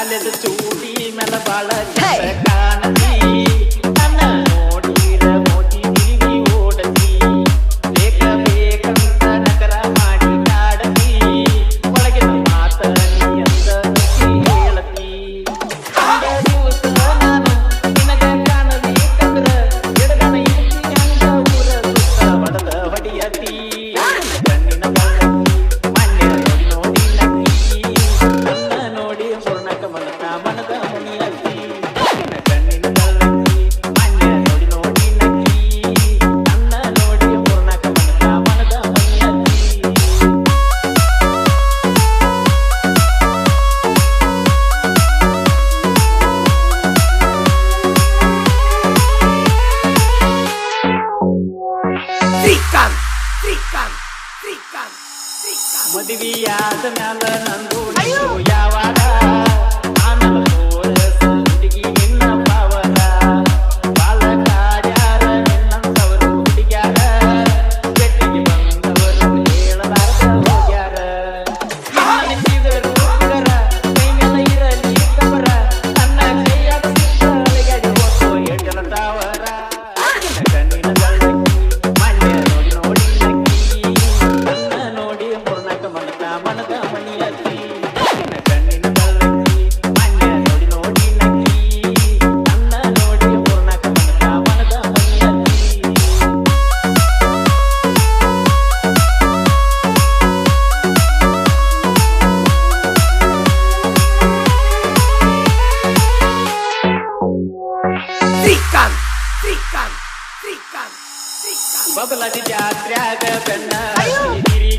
ಕಾಲದ ಚೂಡಿ ಮೆಲ ಬಾಳ ಕಾಣಿ ಮದುವೆಯಾದ ಮ್ಯಾಲ ನಂದು ಯಾವ ಬದಲದಿ ಯಾತ್ರೆಗೆ ಬೆನ್ನ ಅಯ್ಯೋ. ದಿರಿ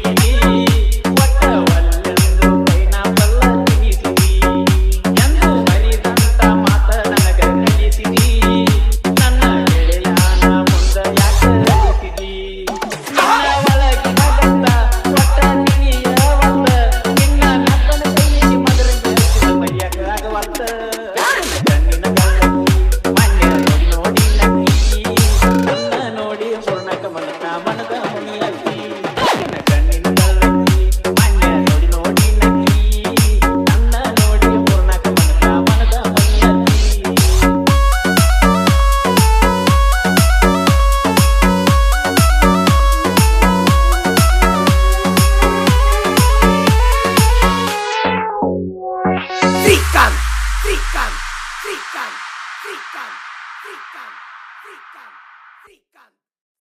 Frican, frican, frican, frican, frican.